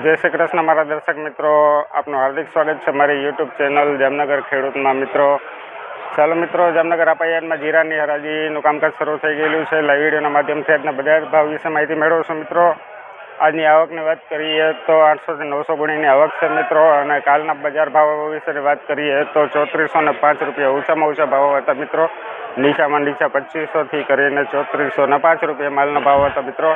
જય શ્રી કૃષ્ણ મારા દર્શક મિત્રો આપનું હાર્દિક સ્વાગત છે મારી યુટ્યુબ ચેનલ જામનગર ખેડૂતના મિત્રો ચાલો મિત્રો જામનગર અપાયાનમાં જીરાની હરાજીનું કામકાજ શરૂ થઈ ગયેલું છે લાઈવ વિડીયોના માધ્યમથી આજના બજાર ભાવ વિશે માહિતી મેળવશો મિત્રો આજની આવકની વાત કરીએ તો આઠસોથી નવસો ગુણીની આવક છે મિત્રો અને કાલના બજાર ભાવ વિશેની વાત કરીએ તો ચોત્રીસો ને પાંચ રૂપિયા ઓછામાં ઓછા ભાવો હતા મિત્રો નીચામાં નીચા પચીસોથી કરીને ચોત્રીસો ને પાંચ રૂપિયા માલના ભાવ હતા મિત્રો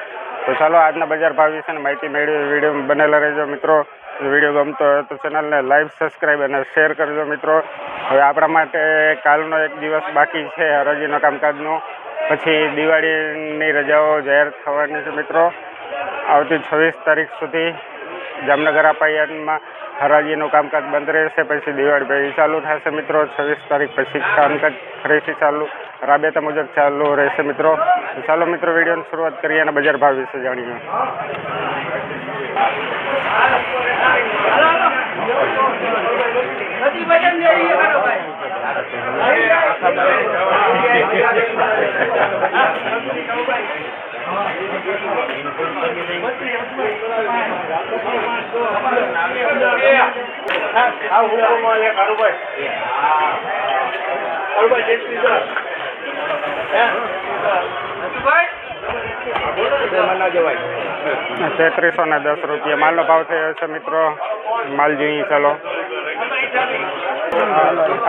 તો ચાલો આજના બજાર ભાવ વિશેની માહિતી મેળવી વિડીયો બનેલા રહેજો મિત્રો વિડીયો ગમતો હોય તો ચેનલને લાઈવ સબસ્ક્રાઈબ અને શેર કરજો મિત્રો હવે આપણા માટે કાલનો એક દિવસ બાકી છે હરાજીના કામકાજનો પછી દિવાળીની રજાઓ જાહેર થવાની છે મિત્રો આ તો 26 તારીખ સુધી જામનગર અપાયનમાં ખરાજીનો કામકાજ બંધ રહેશે પછી દેવડબેય ચાલુ થશે મિત્રો 26 તારીખ પછી ખાનક ખરીદી ચાલુ રાબેતા મુજબ ચાલતો રહેશે મિત્રો ચાલુ મિત્રો વિડિયોની શરૂઆત કરીએ ને બજાર ભાવ વિશે જાણીએ નતિમદન દે આરોકા તેત્રીસો ને દસ રૂપિયા માલનો ભાવ થયો છે મિત્રો માલ જોઈએ ચાલો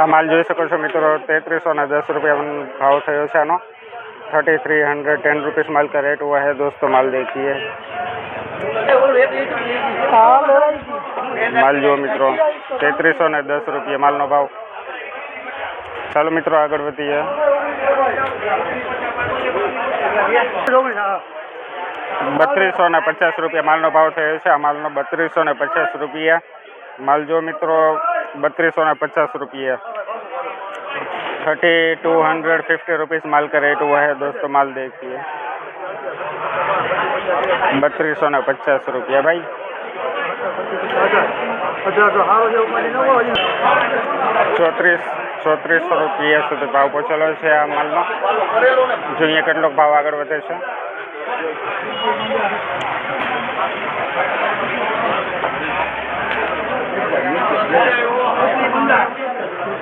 આ માલ જોઈ શકો છો મિત્રો તેત્રીસો ને દસ રૂપિયા ભાવ થયો છે આનો thirty three hundred ten rupees माल का रेट हुआ है दोस्तों माल देखिए माल जो मित्रों तैतीस ने दस रुपये माल ना भाव चलो मित्रों आगे बती है बत्रीसो ने पचास रुपये माल ना भाव थे आ माल बत्रीसो ने पचास रुपया माल जो मित्रों बत्रीसो ने पचास रुपया thirty two hundred fifty rupees माल का रेट हुआ है दोस्तों माल देखिए बत्तीस सौ न पचास रुपया भाई चौतरीस चौतरीस सौ रुपया सुधी भाव पहुँचेल है आ माल में जुए के भाव आगे Yeah, yeah.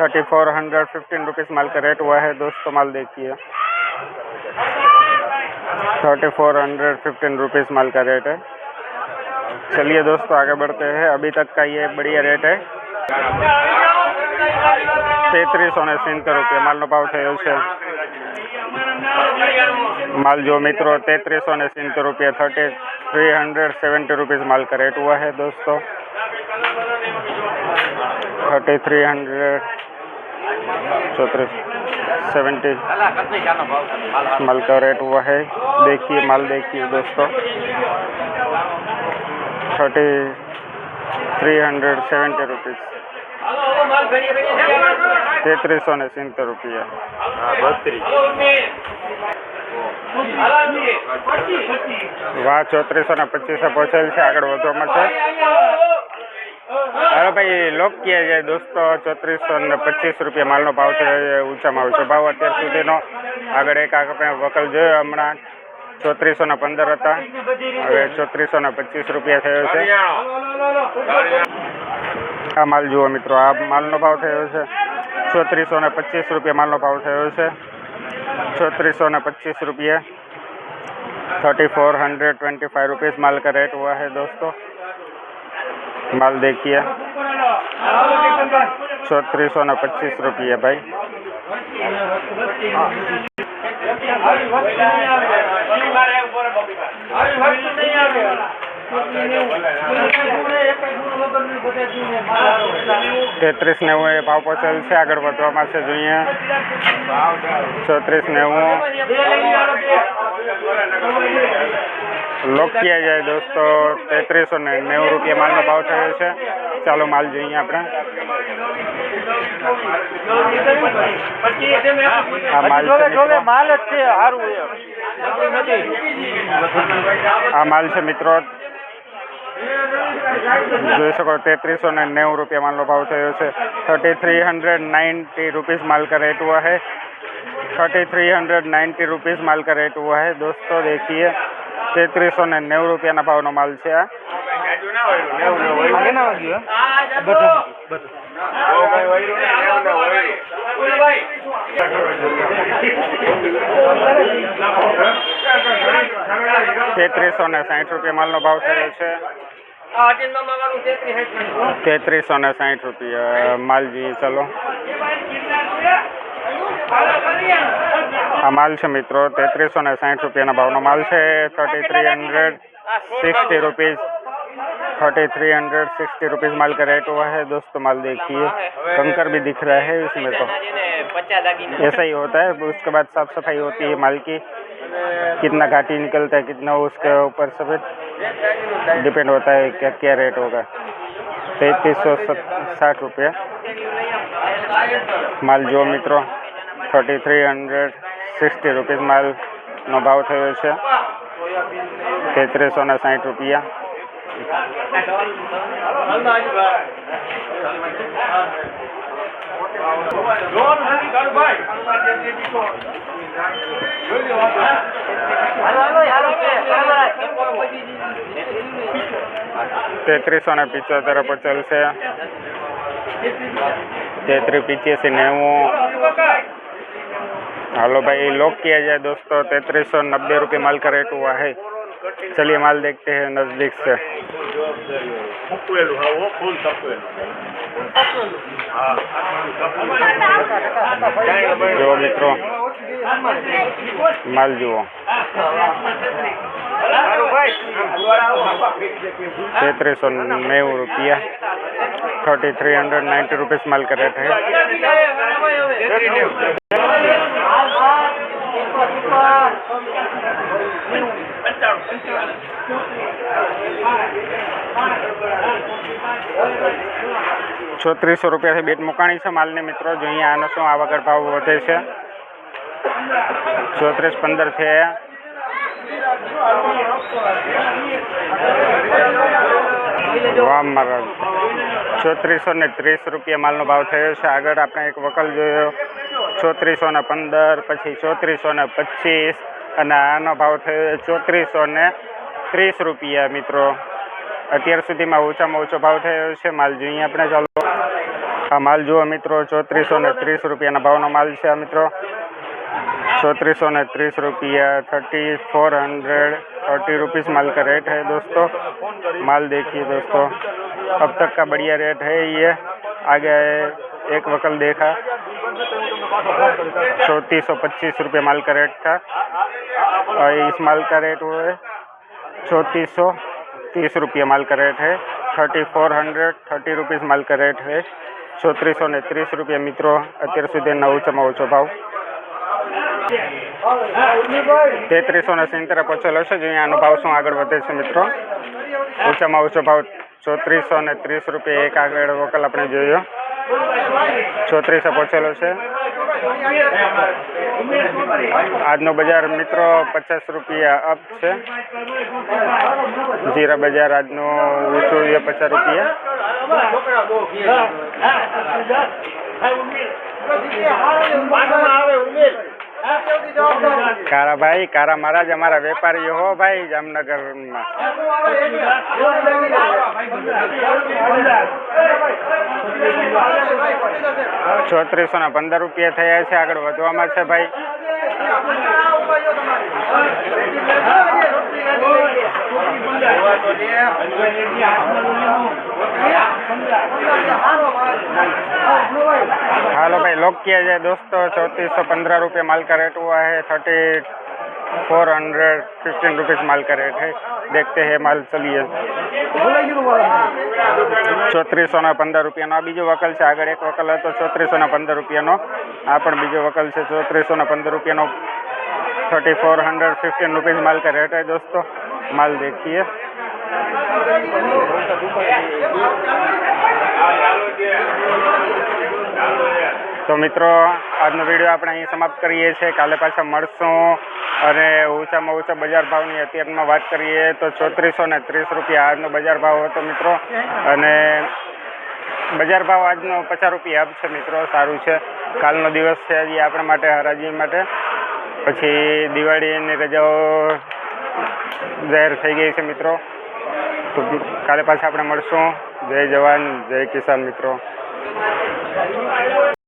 Thirty four hundred fifteen rupees माल का रेट हुआ है दोस्तों माल देखिए thirty four hundred fifteen rupees माल का रेट है चलिए दोस्तों आगे बढ़ते हैं अभी तक का ये बढ़िया रेट है सौ ने ને रुपये माल માલનો ભાવ थे माल जो मित्रों મિત્રો सौ ने સિત્તેર रुपये thirty three hundred seventy rupees माल का रेट हुआ है दोस्तों थर्टी थ्री हंड्रेड चौतीस सेवेंटी माल का रेट हुआ है देखिए माल देखिए दोस्तों thirty three hundred seventy rupees तैतीस सौ ने सीतर रुपया वहाँ ચોત્રીસો पच्चीस પચીસો પહોંચેલ છે मैं હાલો ભાઈ લોકીય જે દોસ્તો ચોત્રીસો ને પચીસ રૂપિયા માલનો ભાવ છે ઊંચામાં ઊંચો ભાવ અત્યાર સુધીનો આગળ એક આગળ વકલ જોયો હમણાં ચોત્રીસો ને પંદર હતા હવે ચોત્રીસો ને પચીસ રૂપિયા થયો છે આ માલ જુઓ મિત્રો આ માલનો ભાવ થયો છે ચોત્રીસો ને પચીસ રૂપિયા માલનો ભાવ થયો છે ચોત્રીસો ને પચીસ રૂપિયા thirty four hundred twenty five rupees माल का रेट हुआ है दोस्तों માલ देखिए છત્રીસો ને પચીસ રૂપિયા ભાઈ તેત્રીસ નેવું એ ભાવ પહોંચેલ છે આગળ વધવામાં છે જોઈએ ચોત્રીસ નેવું लॉक किया जाए दोस्तों तैतरीस सौ नेव रुपये माल में भाव चल रहे माल जो आप माल से मित्रों जी सको तेतरीसो नेव रुपये माल नो भाव थोड़ा thirty three hundred ninety rupees माल का रेट हुआ है thirty three hundred ninety rupees माल का रेट हुआ है दोस्तों देखिए તેત્રીસો ને નેવું રૂપિયાના ભાવનો માલ છે આ તેત્રીસો ને સાહીઠ રૂપિયા માલનો ભાવ થયો છે તેત્રીસો ને સાહીઠ રૂપિયા માલજી ચલો आ माल है मित्रों तेतरीसो साइठ रुपया भाव ભાવનો माल છે thirty three hundred sixty rupees thirty three hundred sixty rupees माल का रेट हुआ है दोस्तों माल देखिए कंकर भी दिख रहा है इसमें तो ऐसा ही होता है उसके बाद साफ़ सफाई होती है माल की कितना घाटी निकलता है कितना उसके ऊपर सब डिपेंड होता है क्या क्या रेट होगा तैतीस सौ साठ रुपया माल जो मित्रों thirty three hundred 60 rupias mal no va a obtener el sello T3 son las años de truquilla T3 son las pistas de reporte hello भाई लॉक किया जाए दोस्तों तैतीस सौ नब्बे रुपये माल का रेट हुआ है चलिए माल देखते हैं नज़दीक से जो मित्रों माल जुओ तैतीस सौ नेव रुपया thirty three hundred ninety rupees माल का रेट है છોત્રીસો રૂપિયાથી બેટ મુકાણી છે માલની મિત્રો જો અહીંયા આનો શું આવક ભાવ વધે છે ચોત્રીસ પંદર છે છોત્રીસો ને ત્રીસ રૂપિયા માલનો ભાવ થયો છે આગળ આપણે એક વકલ જોયો 3411 પછી 3425 અને આનો ભાવ થાય છે 3430 રૂપિયા મિત્રો અત્યાર સુધીમાં ઊંચા મો ઊંચા ભાવ થાય છે માલ જો અહીં આપણે જલો આ માલ જો મિત્રો 3430 રૂપિયાના ભાવનો માલ છે આ મિત્રો 3430 રૂપિયા 3430 રૂપિયા માલ કા રેટ છે દોસ્તો માલ દેખીએ દોસ્તો અબ તક કા બઢિયા રેટ હે યે આગે एक वकल देखा चौंतीस सौ पच्चीस रुपये माल का रेट था और इस माल का रेट वो है चौंतीस सौ तीस रुपये माल का रेट है thirty four hundred thirty rupees माल का रेट है चौतीस सौ ने तीस रुपये मित्रों अत्यार सुधी नौ चमा ऊँचो भाव तेतरीस ने सीतेर पोचेलो जो अँ भाव शो आगे मित्रों ऊँचा में ऊँचा भाव चौतरीसो तीस रुपये एक आगे वकल अपने जो ચોત્રીસો પહોંચેલો છે આજનો બજાર મિત્રો પચાસ રૂપિયા અપ છે જીરા બજાર આજનો વીસો પચાસ રૂપિયા કારા ભાઈ કારા મહારાજ અમારા વેપારી હો ભાઈ જામનગરમાં छत्रीसो पंदर रुपया थे आगे भाई हेलो भाई लोक किया जाए दोस्तों चौतीस सौ पंद्रह रुपये माल का रेट हुआ है thirty four hundred fifteen rupees माल का रेट है देखते हैं माल चलिए ચોત્રીસો પંદર રૂપિયાનો આ બીજો વકલ છે આગળ એક વકલ હતો ચોત્રીસો પંદર રૂપિયાનો આ પણ બીજો વકલ છે ચોત્રીસો પંદર રૂપિયાનો thirty four hundred fifteen rupees માલ કે रेट है दोस्तों माल देखिए તો મિત્રો આજનો વિડીયો આપણે અહીં સમાપ્ત કરીએ છીએ કાલે પાછા મળશું અને ઓછામાં ઓછા બજાર ભાવની અત્યારમાં વાત કરીએ તો ચોત્રીસો ને ત્રીસ રૂપિયા આજનો બજાર ભાવ હતો મિત્રો અને બજાર ભાવ આજનો પચાસ રૂપિયા અપ છે મિત્રો સારું છે કાલનો દિવસ છે હજી આપણા માટે હરાજી માટે પછી દિવાળીની રજાઓ જાહેર થઈ ગઈ છે મિત્રો તો કાલે પાછા આપણે મળશું જય જવાન જય કિસાન મિત્રો